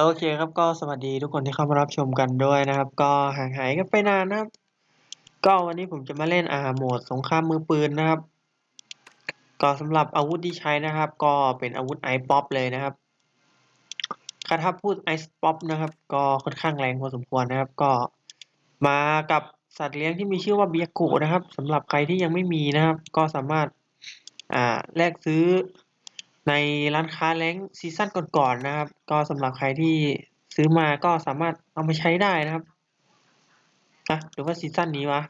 โอเคครับก็สวัสดีทุกคนที่เข้ามารับชมกันด้วยนะครับ ก็ห่างหายกันไปนานนะครับ ก็วันนี้ผมจะมาเล่นอาโหมดสงครามมือปืนนะครับ ก็สำหรับอาวุธที่ใช้นะครับ ก็เป็นอาวุธไอป๊อปเลยนะครับถ้าพูดไอป๊อปนะครับ ก็ค่อนข้างแรงพอสมควรนะครับ ก็มากับสัตว์เลี้ยงที่มีชื่อว่าเบียกะนะครับสำหรับใครที่ยังไม่มีนะครับ ก็สามารถอ่าแลกซื้อ ในร้านค้าแรงซีซั่นก่อนๆนะครับ ก็สำหรับใครที่ซื้อมาก็สามารถเอามาใช้ได้นะครับอะหรือว่าซีซั่นนี้วะ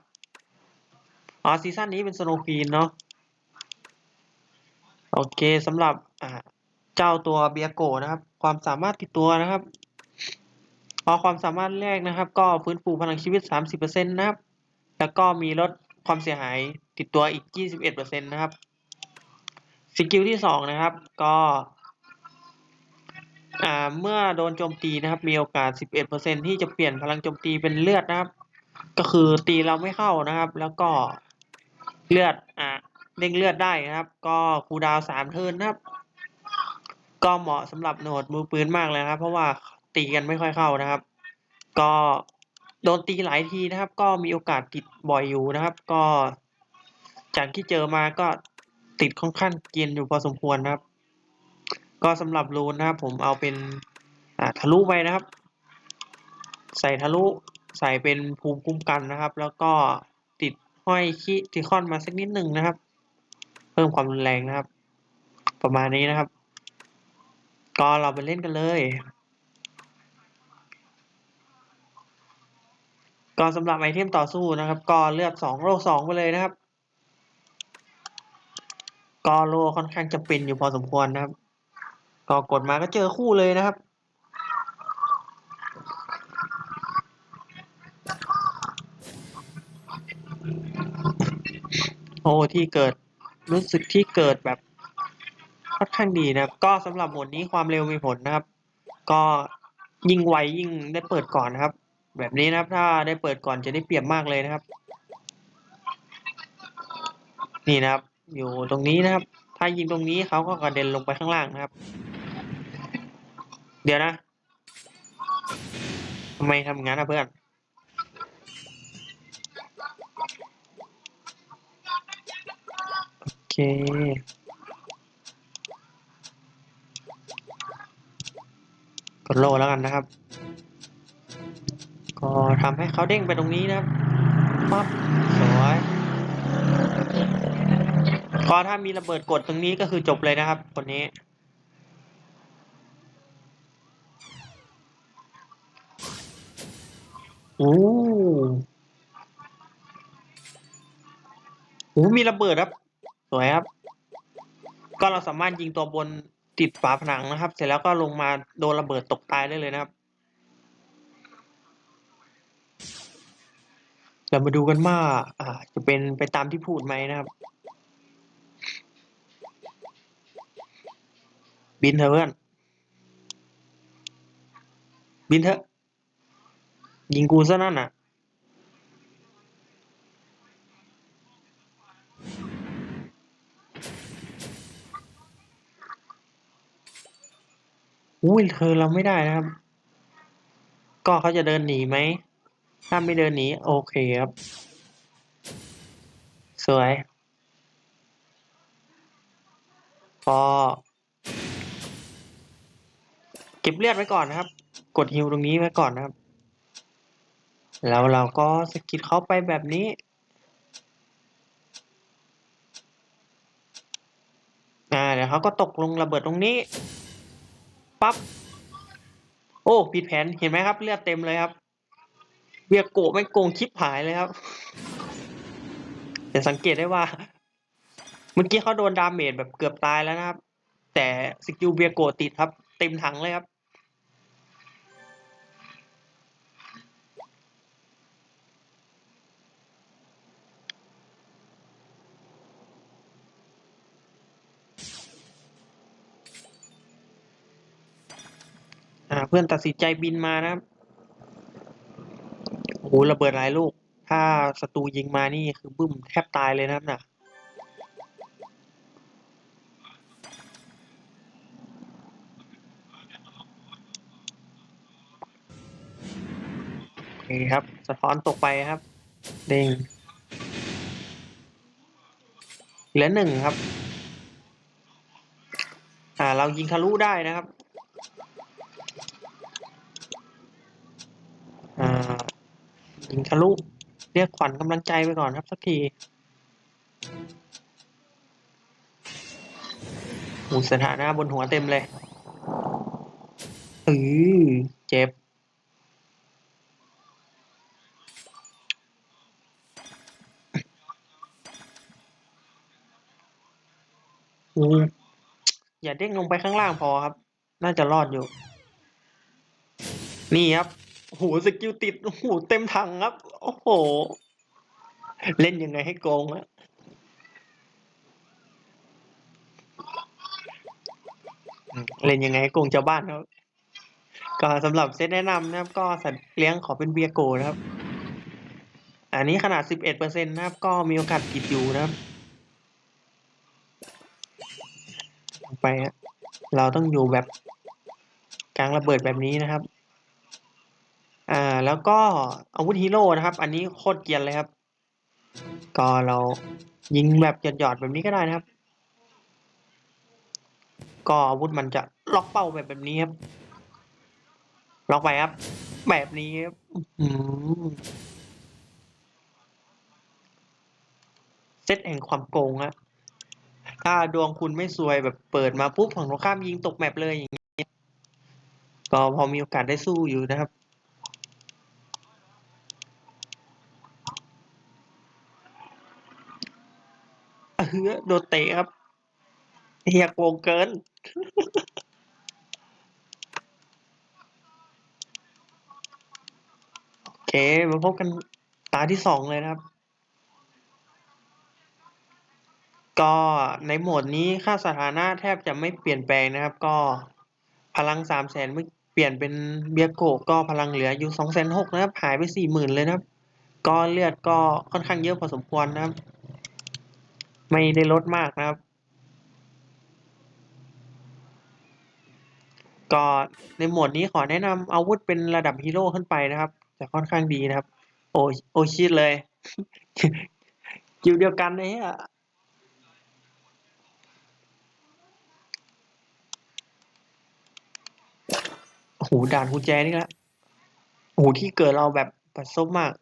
อ๋อซีซั่นนี้เป็นสโนว์ควีนเนาะโอเคสำหรับเจ้าตัวเบียโกนะครับ ความสามารถติดตัวนะครับพอความสามารถแรกนะครับ ก็ฟื้นฟูพลังชีวิต 30%นะครับ แล้วก็มีลดความเสียหายติดตัวอีก 21%นะครับ สกิลที่สองนะครับ ก็อ่าเมื่อโดนโจมตีนะครับ มีโอกาส 11%ที่จะเปลี่ยนพลังโจมตีเป็นเลือดนะครับ ก็คือตีเราไม่เข้านะครับ แล้วก็เลือดอ่าเด้งเลือดได้นะครับ ก็คูดาวสามเทิร์นนะครับ ก็เหมาะสำหรับโหนดมือปืนมากเลยนะครับ เพราะว่าตีกันไม่ค่อยเข้านะครับ ก็โดนตีหลายทีนะครับ ก็มีโอกาสติดบ่อยอยู่นะครับ ก็จากที่เจอมาก็ ติดค่อนข้างเกรียนอยู่พอสมควรนะครับ ก็สำหรับรูนนะครับผมเอาเป็นอ่าทะลุไปนะครับ ใส่ทะลุใส่เป็นภูมิคุ้มกันนะครับ แล้วก็ติดห้อยคิติคอนมาสักนิดหนึ่งนะครับ เพิ่มความรุนแรงนะครับ ประมาณนี้นะครับ ก็เราไปเล่นกันเลยก็สำหรับไอเทมต่อสู้นะครับ ก็เลือกสองโลสองไปเลยนะครับ ก็โลค่อนข้างจะเป็นอยู่พอสมควรนะครับ ก็กดมาก็เจอคู่เลยนะครับ โอ้ที่เกิดรู้สึกที่เกิดแบบค่อนข้างดีนะครับ ก็สำหรับหมดนี้ความเร็วมีผลนะครับ ก็ยิ่งไวยิ่งได้เปิดก่อนนะครับ แบบนี้นะครับ ถ้าได้เปิดก่อนจะได้เปรียบมากเลยนะครับ นี่นะครับ อยู่ตรงนี้นะครับ ถ้ายิงตรงนี้เขาก็กระเด็นลงไปข้างล่างนะครับ เดี๋ยวนะทำไมทำงั้นนะเพื่อนโอเคกดโลแล้วกันนะครับ ก็ทำให้เขาเด้งไปตรงนี้นะครับปั๊บสวย ก็ถ้ามีระเบิดกดตรงนี้ก็คือจบเลยนะครับ คนนี้ โอ้โหมีระเบิดครับ สวยครับ ก็เราสามารถยิงตัวบนติดฝาผนังนะครับ เสร็จแล้วก็ลงมาโดนระเบิดตกตายได้เลยนะครับ เรามาดูกันว่าอ่า จะเป็นไปตามที่พูดไหมนะครับ บินเถอะเพื่อน บินเถอะ ยิงกูซะนั่นน่ะ อุ้ยเธอเราไม่ได้นะครับ ก็เขาจะเดินหนีไหม ถ้าไม่เดินหนี โอเคครับ สวยพอ ก็บเลือดไว้ก่อนนะครับ กดฮิวตรงนี้ไว้ก่อนนะครับ แล้วเราก็สกิดเขาไปแบบนี้ อ่าเดี๋ยวเขาก็ตกลงระเบิดตรงนี้ ปั๊บ โอ้ ผิดแผน เห็นไหมครับ เลือดเต็มเลยครับ เบียโกะไม่โกงคลิปหายเลยครับจะสังเกตได้ว่า เมื่อกี้เขาโดนดาเมจแบบเกือบตายแล้วนะครับ แต่สกิลเบียโกะติดครับเต็มถังเลยครับ เพื่อนตัดสินใจบินมานะครับโอ้โหระเบิดหลายลูก ถ้าศัตรูยิงมานี่คือบึ้มแทบตายเลยนะครับน่ะนี่ครับ สะท้อนตกไปครับ เด้งเหลือหนึ่งครับ อ่า เรายิงทะลุได้นะครับ อ่า ยิงทะลุเรียกขวัญกำลังใจไปก่อนครับสักทีหูสถานะบนหัวเต็มเลยอือเจ็บ อย่าเด้งลงไปข้างล่างพอครับ น่าจะรอดอยู่ นี่ครับ โอ้โหสกิลติดโอ้โหเต็มถังครับ โอ้โห เล่นยังไงให้โกงอะเล่นยังไงให้โกงชาวบ้านครับ ก็สำหรับเซตแนะนำนะครับ ก็สัตว์เลี้ยงขอเป็นเบียโกนะครับ อันนี้ขนาด 11%นะครับ ก็มีโอกาสผิดอยู่นะครับ ไปฮะเราต้องอยู่แบบกลางระเบิดแบบนี้นะครับ อ่าแล้วก็อาวุธฮีโร่นะครับ อันนี้โคตรเกียนเลยครับ ก็เรายิงแบบหยอดๆแบบนี้ก็ได้นะครับ ก็อาวุธมันจะล็อกเป้าแบบแบบนี้ครับ ล็อกไปครับ แบบนี้ครับเซตแห่งความโกงฮะถ้าดวงคุณไม่ซวยแบบเปิดมาปุ๊บฝั่งตรงข้ามยิงตกแมปเลยอย่างนี้ก็พอมีโอกาสได้สู้อยู่นะครับ เออ โดนเตะครับเฮียโกงเกิน โอเค มาพบกันตาที่สองเลยนะครับ ก็ในโหมดนี้ค่าสถานะแทบจะไม่เปลี่ยนแปลงนะครับ ก็พลังสามแสนไม่เปลี่ยนเป็นเบียโกก็พลังเหลืออยู่สองแสนหกนะครับ หายไปสี่หมื่นเลยนะครับ ก็เลือดก็ค่อนข้างเยอะพอสมควรนะครับ ไม่ได้ลดมากนะครับ ก็ในโหมดนี้ขอแนะนำอาวุธเป็นระดับฮีโร่ขึ้นไปนะครับจะค่อนข้างดีนะครับ โอโอชิดเลยกิวเดียวกันเลยอะโอ้โหด่านกุญแจนี่ละโอ้โหที่เกิดเราแบบปัดซบมาก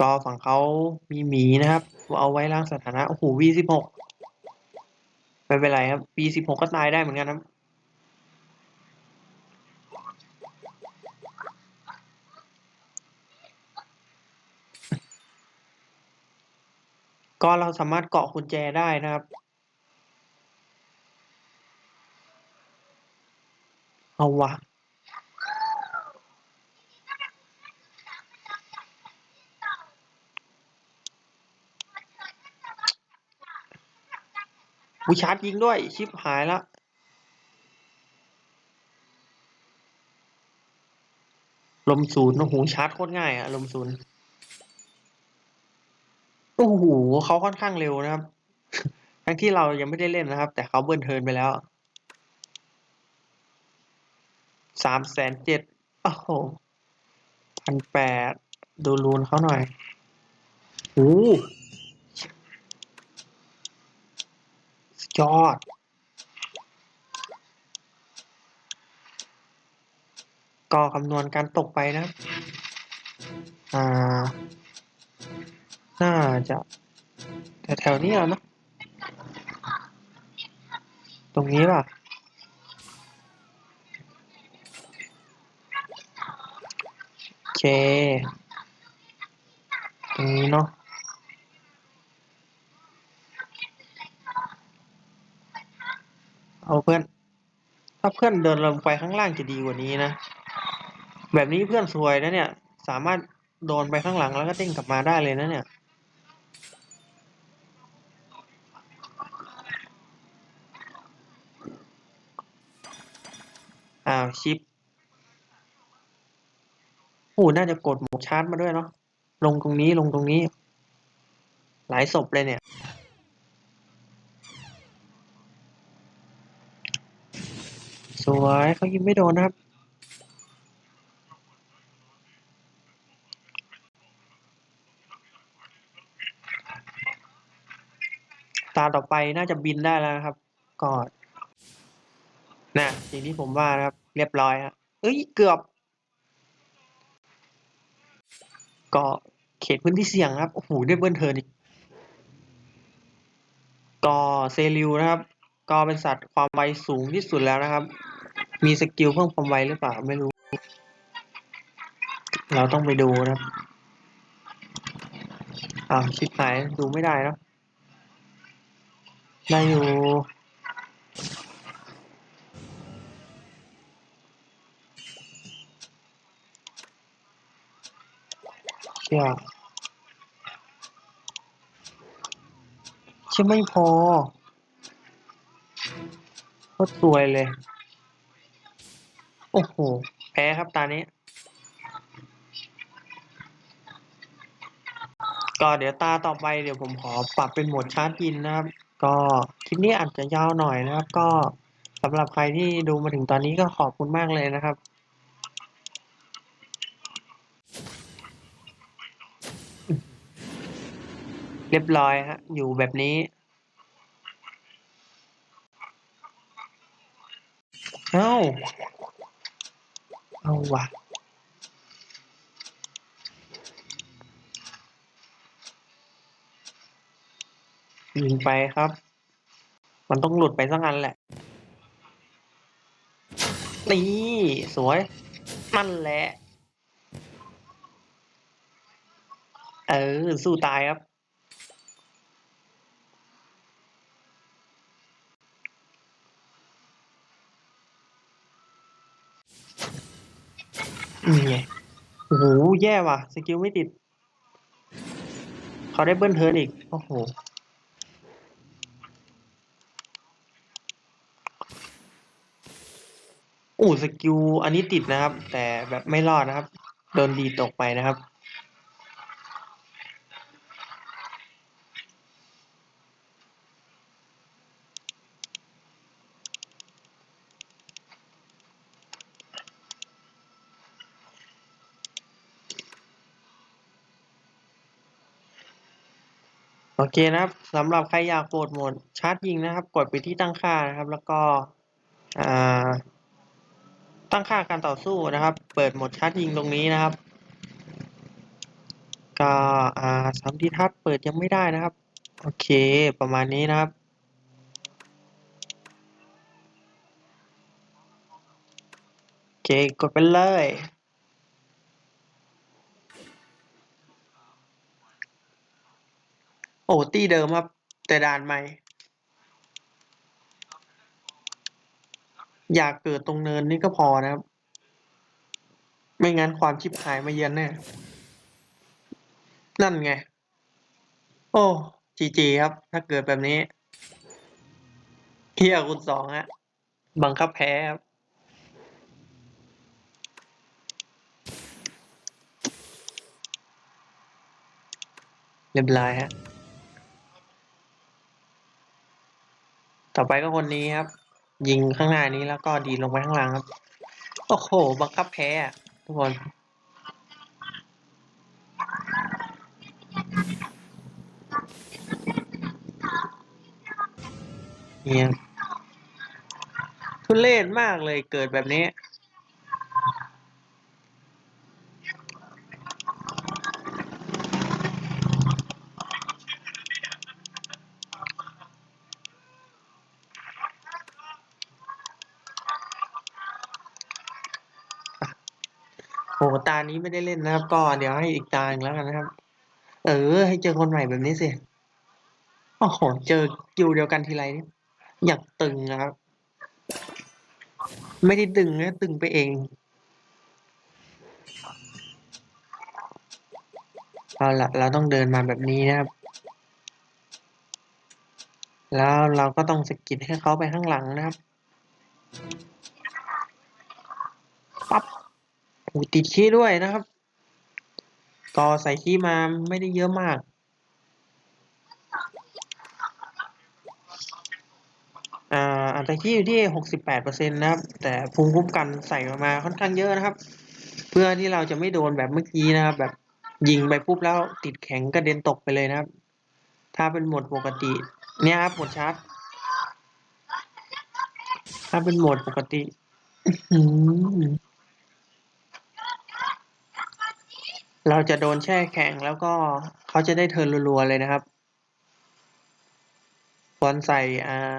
ก็ฝั่งเขามีหมีนะครับ เอาไว้ล้างสถานะ โอ้โห V16 ไม่เป็นไรครับ V16 ก็ตายได้เหมือนกันครับ ก็เราสามารถเกาะกุญแจได้นะครับเอาวะ วิชาร์จยิงด้วย ชิปหายละลมศูนย์โอ้โหชาร์จโคตรง่ายอะลมศูนย์โอ้โหเขาค่อนข้างเร็วนะครับ ทั้งที่เรายังไม่ได้เล่นนะครับ แต่เขาเบิร์นเทิร์นไปแล้วสามแสนเจ็ดโอ้โหพันแปดดูรูนเขาหน่อยโอ้โหสุด ยอด ก็คำนวณการตกไปนะ อ่า น่าจะแถวๆนี้และนะ ตรงนี้ป่ะโอเค ตรงนี้เนาะ เอาเพื่อน ถ้าเพื่อนเดินลงไปข้างล่างจะดีกว่านี้นะ แบบนี้เพื่อนซวยนะเนี่ย สามารถโดนไปข้างหลังแล้วก็เด้งกลับมาได้เลยนะเนี่ยอ้าวชิปโอ้น่าจะกดหมกชาร์จมาด้วยเนาะ ลงตรงนี้ลงตรงนี้ หลายศพเลยเนี่ย สวยเขายิงไม่โดนครับ ตาต่อไปน่าจะบินได้แล้วครับ กอดน่ะสิ่งที่ผมว่านะครับ เรียบร้อยฮะเอ้ย เกือบก็เขตพื้นที่เสี่ยงครับ โอ้โหได้เบิ้ลเทินอีกก่อเซริวนะครับ ก็เป็นสัตว์ความไวสูงที่สุดแล้วนะครับ มีสกิลเพิ่มความไวหรือเปล่าไม่รู้ เราต้องไปดูนะอ้าวชิปหายดูไม่ได้นะได้อยู่เชี่ยเชื่อไม่พอโคตรสวยเลย โอ้โห แพ้ครับตานี้ ก็เดี๋ยวตาต่อไปเดี๋ยวผมขอปรับเป็นโหมดชาร์จยินนะครับ ก็คลิปนี้อาจจะยาวหน่อยนะครับ ก็สำหรับใครที่ดูมาถึงตอนนี้ก็ขอบคุณมากเลยนะครับเรียบร้อยฮะ อยู่แบบนี้ เอ้า เอาว่ะยิงไปครับ มันต้องหลุดไปสักอันแหละ นี่ สวยนั่นแหละ เออ สู้ตายครับ นี่ไงโอ้โหแย่ว่ะ สกิลไม่ติด เขาได้เบิ้ลเทิร์นอีก โอ้โห อู้สกิลอันนี้ติดนะครับ แต่แบบไม่รอดนะครับ โดนดีตกไปนะครับ เคนะครับสำหรับใครอยากโหมดโหมดชาร์จยิงนะครับ กดไปที่ตั้งค่านะครับ แล้วก็ตั้งค่าการต่อสู้นะครับ เปิดโหมดชาร์จยิงตรงนี้นะครับ ก็อ่าสามดีทัศเปิดยังไม่ได้นะครับ โอเค ประมาณนี้นะครับโอเค กดไปเลย โอ้ตีเดิมครับ แต่ด่านใหม่ อยากเกิดตรงเนินนี่ก็พอนะครับ ไม่งั้นความชิบหายมาเยือนแน่นั่นไง โอ้จีจีครับ ถ้าเกิดแบบนี้เที่ยคุณสองฮะ บังคับแพ้ครับเรียบร้อยฮะ ต่อไปก็คนนี้ครับ ยิงข้างหน้านี้แล้วก็ดีดลงไปข้างหลังครับ โอ้โห บังคับแพ้อะทุกคน เนี่ยทุเรศมากเลยเกิดแบบนี้ นี้ไม่ได้เล่นนะครับ ก็เดี๋ยวให้อีกตาหนึ่งแล้วกันนะครับ เออ ให้เจอคนใหม่แบบนี้สิโอ้โหเจอกิวเดียวกันทีไรนี่อยากตึงนะครับ ไม่ได้ตึงนะตึงไปเองเอาละเราต้องเดินมาแบบนี้นะครับ แล้วเราก็ต้องสกิดให้เขาไปข้างหลังนะครับปั๊บ อ้ติดขี้ด้วยนะครับก็ใส่ขี้มาไม่ได้เยอะมาก อ่าอัตราขี้อยู่ที่หกสิบแปดเปอร์เซ็นต์นะครับ แต่ภูมิคุ้มกันใส่มาค่อนข้างเยอะนะครับ เพื่อที่เราจะไม่โดนแบบเมื่อกี้นะครับ แบบยิงไปปุ๊บแล้วติดแข็งกระเด็นตกไปเลยนะครับ ถ้าเป็นโหมดปกติ เนี่ยครับผลชาร์จถ้าเป็นโหมดปกติอื้อหือ เราจะโดนแช่แข็งแล้วก็เขาจะได้เทิร์นรัวๆเลยนะครับควรใส่อ่า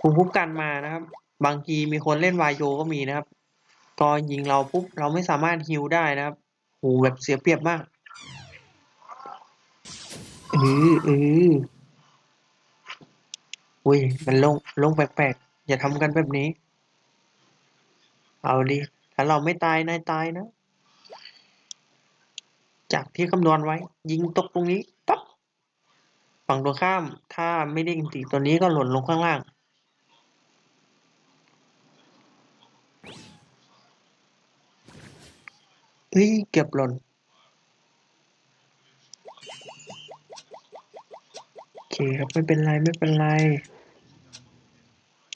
ภูมิคุ้มกันมานะครับ บางทีมีคนเล่นวายโยก็มีนะครับ ก็ยิงเราปุ๊บเราไม่สามารถฮิวได้นะครับโหแบบเสียเปรียบมากเออเอออุ้ยมันลงลงแปลกๆอย่าทำกันแบบนี้ เอาดิถ้าเราไม่ตายนายตายนะ จากที่คำนวณไว้ ยิงตกตรงนี้ปั๊บฝั่งตรงข้าม ถ้าไม่ได้ยิงตีตัวนี้ก็หล่นลงข้างล่าง เฮ้ย เก็บหล่น โอเคครับไม่เป็นไร ไม่เป็นไร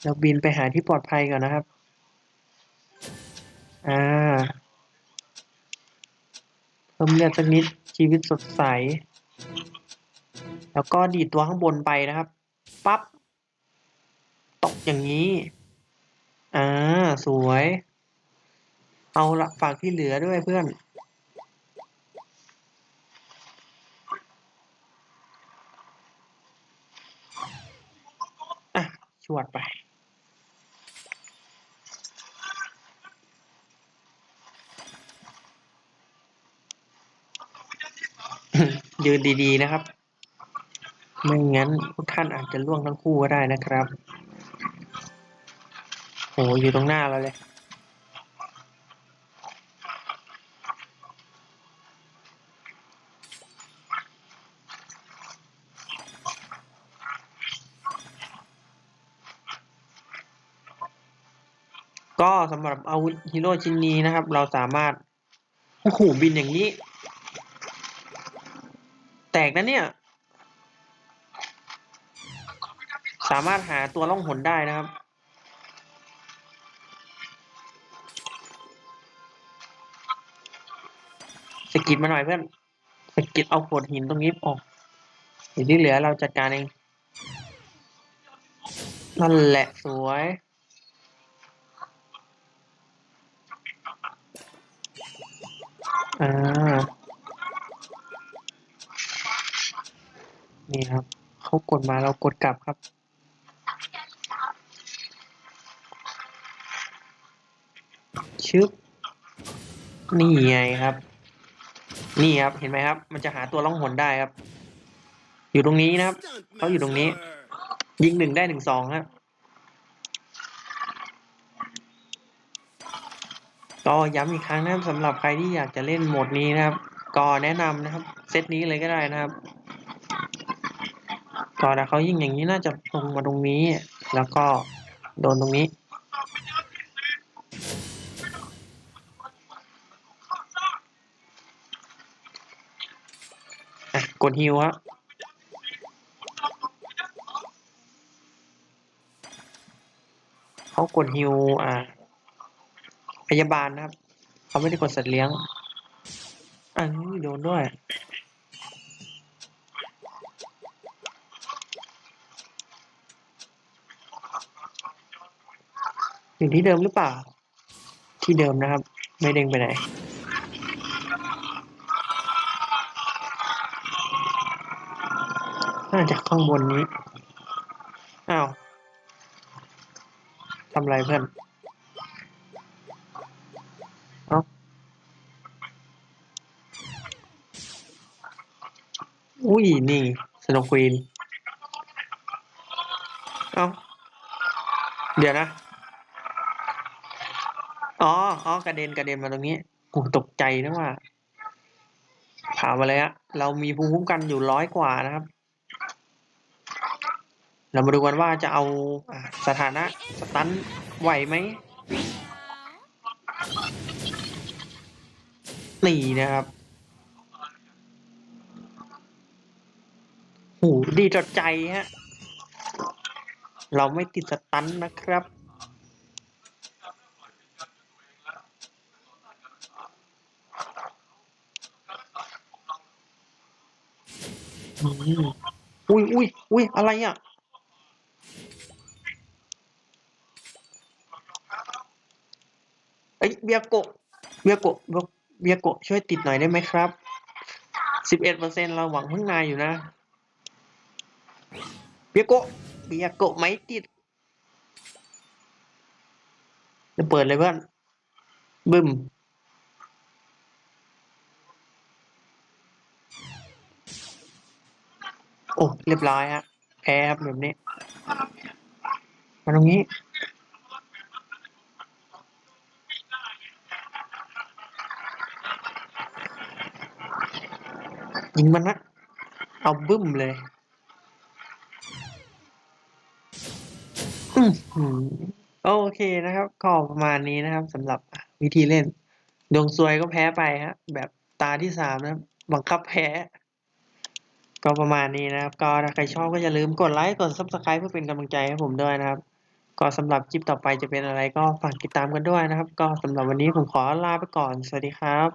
เราบินไปหาที่ปลอดภัยก่อนนะครับ อ่า พิ่มเลือดสักนิดชีวิตสดใส แล้วก็ดีดตัวข้างบนไปนะครับ ปั๊บตกอย่างนี้ อ่า สวย เอาละฝากที่เหลือด้วยเพื่อน อะ ชวดไป ยืนดีๆนะครับ ไม่งั้นพวกท่านอาจจะล่วงทั้งคู่ก็ได้นะครับโหอยู่ตรงหน้าเราเลยก็สำหรับอาวุธฮีโร่ชิ้นนี้นะครับ เราสามารถโอ้โหบินอย่างนี้ แตกนะเนี่ย สามารถหาตัวล่องหนได้นะครับ สกิดมาหน่อยเพื่อน สกิดเอาโขดหินตรงนี้ออกเดี๋ยวที่เหลือเราจัดการเอง นั่นแหละสวยอ่า นี่ครับ เขากดมาเรากดกลับครับ ชึบ นี่ไงครับ นี่ครับ เห็นไหมครับ มันจะหาตัวล่องหนได้ครับ อยู่ตรงนี้นะครับ เขาอยู่ตรงนี้ ยิงหนึ่งได้หนึ่งสองครับก็ย้ำอีกครั้งนะครับสำหรับใครที่อยากจะเล่นโหมดนี้นะครับ ก็แนะนำนะครับ เซตนี้เลยก็ได้นะครับ ก็แต่เขายิงอย่างนี้น่าจะลงมาตรงนี้ แล้วก็โดนตรงนี้อกดฮิวฮะเขากดฮิวอ่า พยาบาลนะครับ เขาไม่ได้กดสัตว์เลี้ยงอ่าโดนด้วย อยู่ที่เดิมหรือเปล่า ที่เดิมนะครับ ไม่เด้งไปไหนน่าจะข้างบนนี้ อ้าวทำไรเพื่อน เอ้าอุ้ย นี่สโนว์ควีน เอ้า เดี๋ยวนะ อ๋ออ๋อกระเด็นกระเด็นมาตรงนี้กูตกใจนะว่าถามมาเลยฮะเรามีภูมิคุ้มกันอยู่ร้อยกว่านะครับ เรามาดูกันว่าจะเอาสถานะสตันไหวไหมนี่นะครับหูดีต่อใจฮะ เราไม่ติดสตันนะครับ อุ้ยอุ้ยอุ้ยอะไรอะเอ้ยเบียโกะเบียโกะเบียโกะช่วยติดหน่อยได้ไหมครับสิบเอ็ดเปอร์เซ็นเราหวังพึ่งนายอยู่นะ เบียโกะเบียโกะไม่ติด จะเปิดเลยเพื่อนบึม โอ้เรียบร้อยฮะแพ้ครับแบบนี้ มาตรงนี้ ยิงมันนะเอาบึ้มเลยอโอเคนะครับก็ประมาณนี้นะครับสำหรับวิธีเล่น ดวงซวยก็แพ้ไปฮะแบบตาที่สามนะบังคับแพ้ ก็ประมาณนี้นะครับ ก็ถ้าใครชอบก็อย่าลืมกดไลค์กด subscribe เพื่อเป็นกำลังใจให้ผมด้วยนะครับ ก็สำหรับคลิปต่อไปจะเป็นอะไรก็ฝากติดตามกันด้วยนะครับ ก็สำหรับวันนี้ผมขอลาไปก่อน สวัสดีครับ